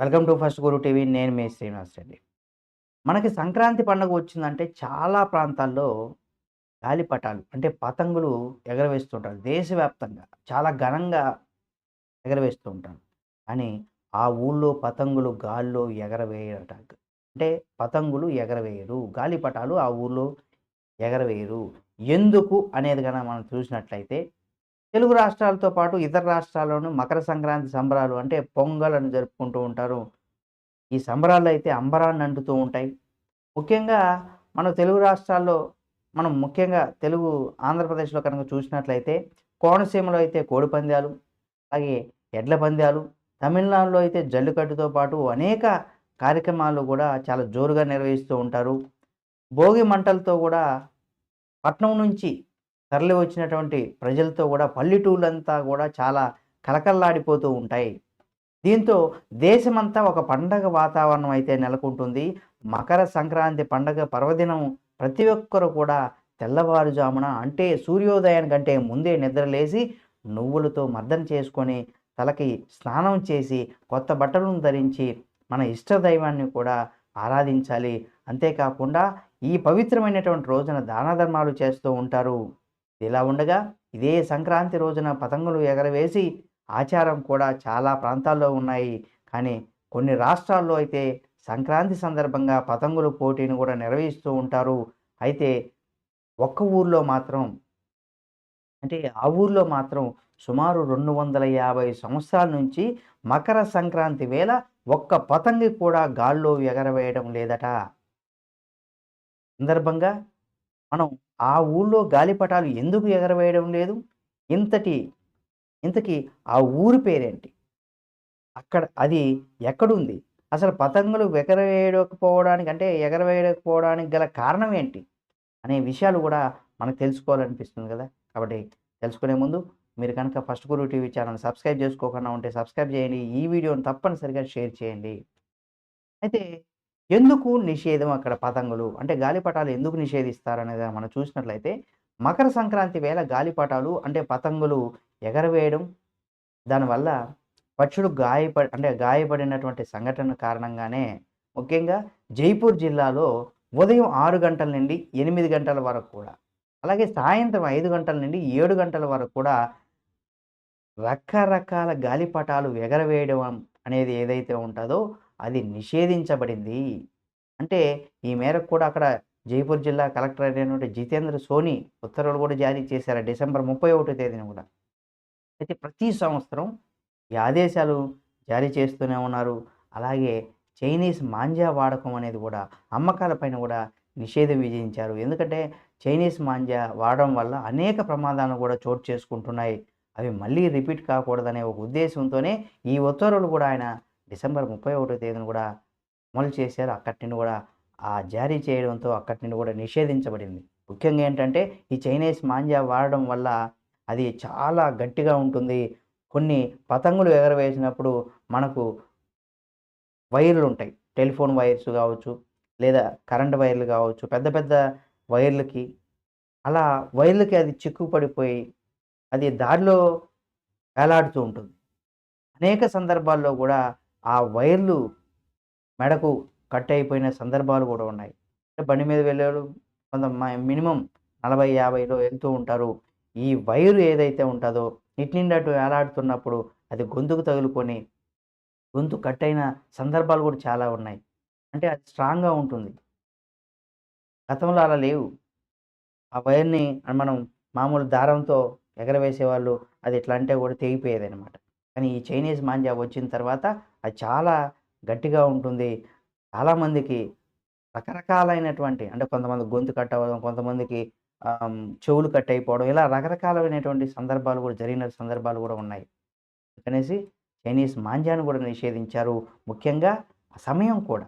Welcome to First Guru TV. నేను మీ శ్రీనివాస్ రెడ్డి. మనకి సంక్రాంతి పండుగ వచ్చిందంటే చాలా ప్రాంతాల్లో గాలిపటాలు అంటే పతంగులు ఎగరవేస్తుంటారు. దేశవ్యాప్తంగా చాలా ఘనంగా ఎగరవేస్తూ ఉంటారు. కానీ ఆ ఊళ్ళో పతంగులు గాల్లో ఎగరవేయట అంటే పతంగులు ఎగరవేయరు గాలిపటాలు ఆ ఊళ్ళో ఎగరవేయరు. ఎందుకు అనేది కనుక మనం చూసినట్లయితే తెలుగు రాష్ట్రాలతో పాటు ఇతర రాష్ట్రాల్లోనూ మకర సంక్రాంతి సంబరాలు అంటే పొంగల్ అని జరుపుకుంటూ ఉంటారు. ఈ సంబరాలు అయితే అంబరాన్ని అంటుతూ ఉంటాయి. ముఖ్యంగా మన తెలుగు రాష్ట్రాల్లో మనం ముఖ్యంగా తెలుగు ఆంధ్రప్రదేశ్లో కనుక చూసినట్లయితే కోనసీమలో అయితే కోడి పందాలు అలాగే ఎడ్ల పందాలు తమిళనాడులో అయితే జల్లికట్టుతో పాటు అనేక కార్యక్రమాలు కూడా చాలా జోరుగా నిర్వహిస్తూ ఉంటారు. భోగి మంటలతో కూడా పట్నం నుంచి తరలి వచ్చినటువంటి ప్రజలతో కూడా పల్లెటూళ్ళంతా కూడా చాలా కలకల్లాడిపోతూ ఉంటాయి. దీంతో దేశమంతా ఒక పండగ వాతావరణం అయితే నెలకొంటుంది. మకర సంక్రాంతి పండగ పర్వదినం ప్రతి ఒక్కరు కూడా తెల్లవారుజామున అంటే సూర్యోదయానికంటే ముందే నిద్రలేసి నువ్వులతో మర్దన చేసుకొని తలకి స్నానం చేసి కొత్త బట్టలను ధరించి మన ఇష్టదైవాన్ని కూడా ఆరాధించాలి. అంతేకాకుండా ఈ పవిత్రమైనటువంటి రోజున దాన ధర్మాలు చేస్తూ ఉంటారు. ఇలా ఉండగా ఇదే సంక్రాంతి రోజున పతంగులు ఎగరవేసి ఆచారం కూడా చాలా ప్రాంతాల్లో ఉన్నాయి. కానీ కొన్ని రాష్ట్రాల్లో అయితే సంక్రాంతి సందర్భంగా పతంగుల పోటీని కూడా నిర్వహిస్తూ ఉంటారు. అయితే ఒక్క ఊర్లో మాత్రం అంటే ఆ ఊర్లో మాత్రం సుమారు రెండు వందల యాభై సంవత్సరాల నుంచి మకర సంక్రాంతి వేళ ఒక్క పతంగి కూడా గాల్లో ఎగరవేయడం లేదట. సందర్భంగా మనం ఆ ఊళ్ళో గాలిపటాలు ఎందుకు ఎగరవేయడం లేదు? ఇంతటి ఇంతకీ ఆ ఊరి పేరేంటి? అక్కడ అది ఎక్కడుంది? అసలు పతంగులు ఎగరవేయకపోవడానికి అంటే ఎగరవేయకపోవడానికి గల కారణం ఏంటి? అనే విషయాలు కూడా మనకు తెలుసుకోవాలనిపిస్తుంది కదా? కాబట్టి తెలుసుకునే ముందు మీరు కనుక First Guru TV channel subscribe చేసుకోకుండా ఉంటే సబ్స్క్రైబ్ చేయండి. ఈ వీడియోని తప్పనిసరిగా షేర్ చేయండి. అయితే ఎందుకు నిషేధం అక్కడ పతంగులు? అంటే గాలిపటాలు ఎందుకు నిషేధిస్తారనేది మనం చూసినట్లయితే మకర సంక్రాంతి వేళ గాలిపటాలు అంటే పతంగులు ఎగరవేయడం దానివల్ల పక్షులు గాయపడి అంటే గాయపడినటువంటి సంఘటన కారణంగానే ముఖ్యంగా జైపూర్ జిల్లాలో ఉదయం ఆరు గంటల నుండి ఎనిమిది గంటల వరకు కూడా అలాగే సాయంత్రం ఐదు గంటల నుండి ఏడు గంటల వరకు కూడా రకరకాల గాలిపటాలు ఎగరవేయడం అనేది ఏదైతే ఉంటుందో అది నిషేధించబడింది. అంటే ఈ మేరకు కూడా అక్కడ జైపూర్ జిల్లా కలెక్టర్ అయినటువంటి జితేంద్ర సోని ఉత్తర్వులు కూడా జారీ చేశారు డిసెంబర్ ముప్పై ఒకటో తేదీన కూడా. అయితే ప్రతి సంవత్సరం ఈ ఆదేశాలు జారీ చేస్తూనే ఉన్నారు. అలాగే చైనీస్ మాంజా వాడకం అనేది కూడా అమ్మకాలపైన కూడా నిషేధం విధించారు. ఎందుకంటే చైనీస్ మాంజా వాడడం వల్ల అనేక ప్రమాదాలు కూడా చోటు చేసుకుంటున్నాయి. అవి మళ్ళీ రిపీట్ కాకూడదనే ఒక ఉద్దేశంతోనే ఈ ఉత్తర్వులు కూడా ఆయన డిసెంబర్ ముప్పై ఒకటో తేదీన కూడా అమలు చేశారు. అక్కడి నుండి కూడా ఆ జారీ చేయడంతో అక్కడి నుండి కూడా నిషేధించబడింది. ముఖ్యంగా ఏంటంటే ఈ చైనీస్ మాంజా వాడడం వల్ల అది చాలా గట్టిగా ఉంటుంది. కొన్ని పతంగులు ఎగరవేసినప్పుడు మనకు వైర్లు ఉంటాయి. టెలిఫోన్ వైర్స్ కావచ్చు లేదా కరెంట్ వైర్లు కావచ్చు పెద్ద పెద్ద వైర్లకి. అలా వైర్లకి అది చిక్కుపడిపోయి అది దారిలో వేలాడుతూ ఉంటుంది. అనేక సందర్భాల్లో కూడా ఆ వైర్లు మెడకు కట్ అయిపోయిన సందర్భాలు కూడా ఉన్నాయి. బండి మీద వెళ్ళేవాళ్ళు కొంత మినిమం నలభై యాభైలో వెళ్తూ ఉంటారు. ఈ వైరు ఏదైతే ఉంటుందో ఇటు అటు వేలాడుతున్నప్పుడు అది గొంతుకు తగులుకొని గొంతు కట్ అయిన సందర్భాలు కూడా చాలా ఉన్నాయి. అంటే అది స్ట్రాంగ్గా ఉంటుంది. గతంలో అలా లేవు. ఆ వైర్ని మనం మామూలు దారంతో ఎగరవేసేవాళ్ళు అది ఎట్లా అంటే కూడా తెగిపోయేది అనమాట కానీ ఈ చైనీస్ మాంజా వచ్చిన తర్వాత అది చాలా గట్టిగా ఉంటుంది. చాలామందికి రకరకాలైనటువంటి అంటే కొంతమంది గొంతు కట్ అవ్వడం కొంతమందికి చెవులు కట్ అయిపోవడం ఇలా రకరకాలైనటువంటి సందర్భాలు కూడా జరిగిన సందర్భాలు కూడా ఉన్నాయి. అందుకనేసి చైనీస్ మాంజాను కూడా నిషేధించారు. ముఖ్యంగా ఆ సమయం కూడా.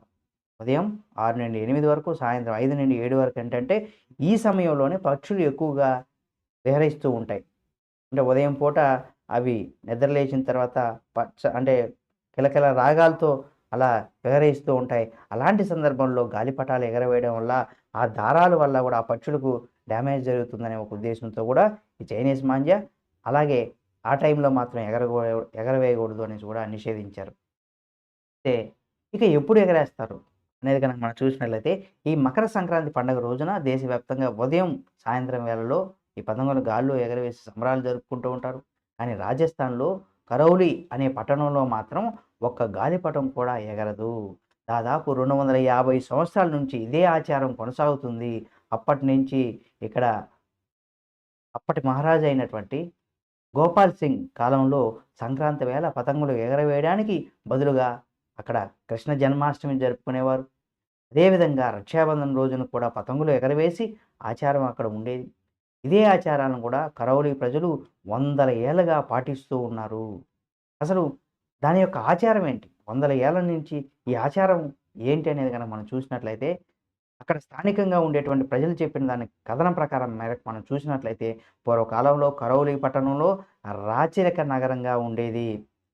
ఉదయం ఆరు నుండి ఎనిమిది వరకు సాయంత్రం ఐదు నుండి ఏడు వరకు ఏంటంటే ఈ సమయంలోనే పక్షులు ఎక్కువగా విహరిస్తూ ఉంటాయి. అంటే ఉదయం పూట అవి నిద్రలేచిన తర్వాత పచ్చ అంటే కిలకిల రాగాలతో అలా ఎగరేస్తూ ఉంటాయి. అలాంటి సందర్భంలో గాలిపటాలు ఎగరవేయడం వల్ల ఆ దారాల వల్ల కూడా ఆ పక్షులకు డ్యామేజ్ జరుగుతుందనే ఒక ఉద్దేశంతో కూడా ఈ చైనీస్ మాంజ అలాగే ఆ టైంలో మాత్రం ఎగరగో ఎగరవేయకూడదు అనేసి కూడా నిషేధించారు. అయితే ఇక ఎప్పుడు ఎగరేస్తారు? అనేది కనుక మనం చూసినట్లయితే ఈ మకర సంక్రాంతి పండుగ రోజున దేశవ్యాప్తంగా ఉదయం సాయంత్రం వేళలో ఈ పతంగులు గాల్లో ఎగరవేసి సంబరాలు జరుపుకుంటూ ఉంటారు. కానీ రాజస్థాన్లో కరౌలి అనే పట్టణంలో మాత్రం ఒక్క గాలిపటం కూడా ఎగరదు. దాదాపు రెండు వందల యాభై సంవత్సరాల నుంచి ఇదే ఆచారం కొనసాగుతుంది. అప్పటి నుంచి ఇక్కడ అప్పటి మహారాజు అయినటువంటి గోపాల్ సింగ్ కాలంలో సంక్రాంతి వేళ పతంగులు ఎగరవేయడానికి బదులుగా అక్కడ కృష్ణ జన్మాష్టమి జరుపుకునేవారు. అదేవిధంగా రక్షాబంధన్ రోజున కూడా పతంగులు ఎగరవేసి ఆచారం అక్కడ ఉండేది. ఇదే ఆచారాలను కూడా కరౌలి ప్రజలు వందల ఏళ్ళగా పాటిస్తూ ఉన్నారు. అసలు దాని యొక్క ఆచారం ఏంటి? వందల ఏళ్ళ నుంచి ఈ ఆచారం ఏంటి అనేది కనుక మనం చూసినట్లయితే అక్కడ స్థానికంగా ఉండేటువంటి ప్రజలు చెప్పిన దాని కథనం ప్రకారం మేరకు మనం చూసినట్లయితే పూర్వకాలంలో కరౌలి పట్టణంలో రాచరిక నగరంగా ఉండేది.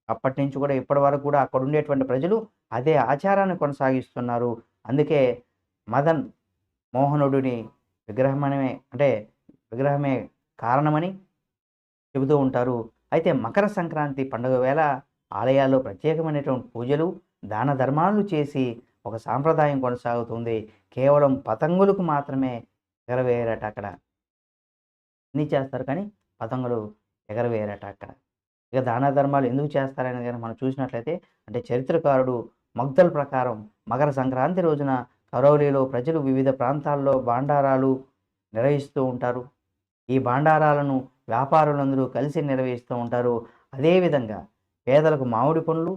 అప్పటి నుంచి కూడా ఇప్పటి వరకు కూడా అక్కడ ఉండేటువంటి ప్రజలు అదే ఆచారాన్ని కొనసాగిస్తున్నారు. అందుకే మదన్ మోహనుడిని విగ్రహమనమే అంటే విగ్రహమే కారణమని చెబుతూ ఉంటారు. అయితే మకర సంక్రాంతి పండుగ వేళ ఆలయాల్లో ప్రత్యేకమైనటువంటి పూజలు దాన ధర్మాలు చేసి ఒక సాంప్రదాయం కొనసాగుతుంది. కేవలం పతంగులకు మాత్రమే ఎగరవేయరట అక్కడ. అన్నీ చేస్తారు కానీ పతంగులు ఎగరవేయరట అక్కడ. ఇక దాన ధర్మాలు ఎందుకు చేస్తారని కానీ మనం చూసినట్లయితే అంటే చరిత్రకారుడు మగ్దల్ ప్రకారం మకర సంక్రాంతి రోజున కరౌలీలో ప్రజలు వివిధ ప్రాంతాల్లో భాండారాలు నిర్వహిస్తూ ఉంటారు. ఈ భాండారాలను వ్యాపారులందరూ కలిసి నిర్వహిస్తూ ఉంటారు. అదేవిధంగా పేదలకు మామిడి పండ్లు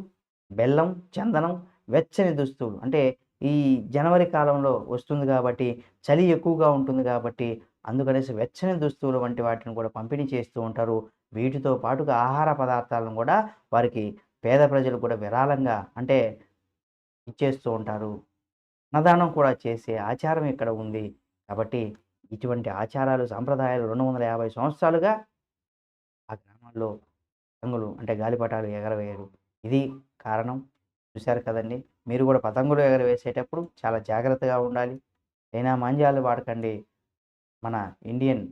బెల్లం చందనం వెచ్చని దుస్తులు అంటే ఈ జనవరి కాలంలో వస్తుంది కాబట్టి చలి ఎక్కువగా ఉంటుంది కాబట్టి అందుకనేసి వెచ్చని దుస్తువులు వంటి వాటిని కూడా పంపిణీ చేస్తూ ఉంటారు. వీటితో పాటుగా ఆహార పదార్థాలను కూడా వారికి పేద ప్రజలు కూడా విరాళంగా అంటే ఇచ్చేస్తూ ఉంటారు. అన్నదానం కూడా చేసే ఆచారం ఇక్కడ ఉంది. కాబట్టి ఇటువంటి ఆచారాలు సాంప్రదాయాలు రెండు వందల యాభై సంవత్సరాలుగా ఆ గ్రామాల్లో పతంగులు అంటే గాలిపటాలు ఎగరవేయరు. ఇది కారణం. చూశారు కదండి. మీరు కూడా పతంగులు ఎగరవేసేటప్పుడు చాలా జాగ్రత్తగా ఉండాలి. అయినా మాంజాలు వాడకండి. మన ఇండియన్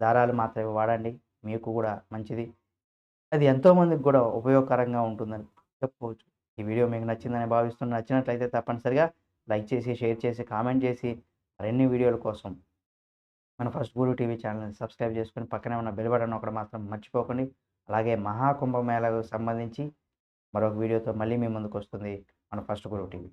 దారాలు మాత్రమే వాడండి. మీకు కూడా మంచిది. అది ఎంతోమందికి కూడా ఉపయోగకరంగా ఉంటుందని చెప్పుకోవచ్చు. ఈ వీడియో మీకు నచ్చిందని భావిస్తున్న నచ్చినట్లయితే తప్పనిసరిగా లైక్ చేసి షేర్ చేసి కామెంట్ చేసి మరిన్ని వీడియోల కోసం మన ఫస్ట్ గురు టీవీ ఛానల్ని సబ్స్క్రైబ్ చేసుకుని పక్కనే ఉన్న బెల్ బటన్ ఒకటి మాత్రం మర్చిపోకండి. అలాగే మహాకుంభమేళకు సంబంధించి మరొక వీడియోతో మళ్ళీ మీ ముందుకు వస్తుంది మన ఫస్ట్ గురు టీవీ.